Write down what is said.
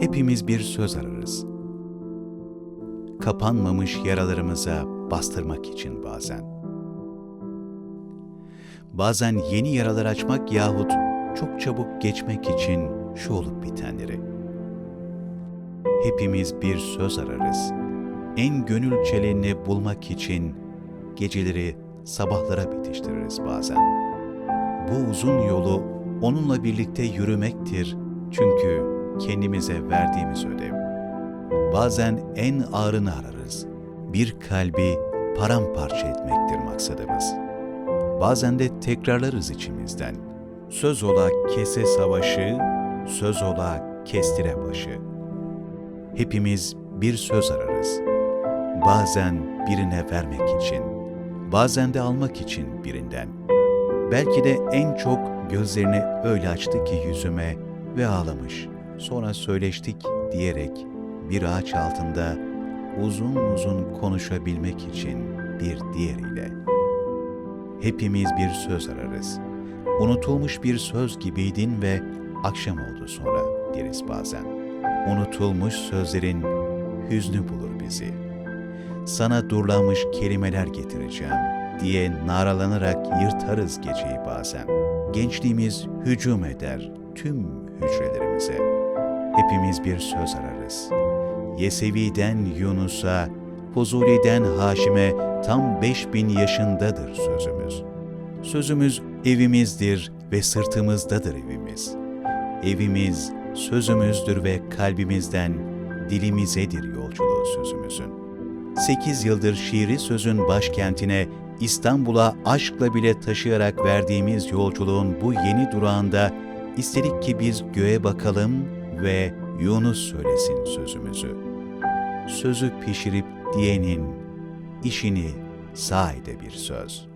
hepimiz bir söz ararız. Kapanmamış yaralarımıza bastırmak için bazen. Bazen yeni yaralar açmak yahut çok çabuk geçmek için şu olup bitenleri. Hepimiz bir söz ararız. En gönül çelenini bulmak için geceleri sabahlara bitiştiririz bazen. Bu uzun yolu onunla birlikte yürümektir çünkü kendimize verdiğimiz ödev. Bazen en ağrını ararız. Bir kalbi paramparça etmektir maksadımız. Bazen de tekrarlarız içimizden. Söz ola kese savaşı, söz ola kestire başı. Hepimiz bir söz ararız. Bazen birine vermek için, bazen de almak için birinden. Belki de en çok gözlerini öyle açtı ki yüzüme ve ağlamış. Sonra söyleştik diyerek bir ağaç altında uzun uzun konuşabilmek için bir diğeriyle. Hepimiz bir söz ararız. Unutulmuş bir söz gibiydin ve akşam oldu sonra deriz bazen. Unutulmuş sözlerin hüznü bulur bizi. Sana durlanmış kelimeler getireceğim diye naralanarak yırtarız geceyi bazen. Gençliğimiz hücum eder tüm hücrelerimize. Hepimiz bir söz ararız. Yesevi'den Yunus'a, Fuzuli'den Haşim'e tam 5000 yaşındadır sözümüz. Sözümüz evimizdir ve sırtımızdadır evimiz. Evimiz sözümüzdür ve kalbimizden dilimizedir yolculuğu sözümüzün. Sekiz yıldır şiiri sözün başkentine İstanbul'a aşkla bile taşıyarak verdiğimiz yolculuğun bu yeni durağında istedik ki biz göğe bakalım ve Yunus söylesin sözümüzü. Sözü pişirip diyenin işini sahide bir söz.''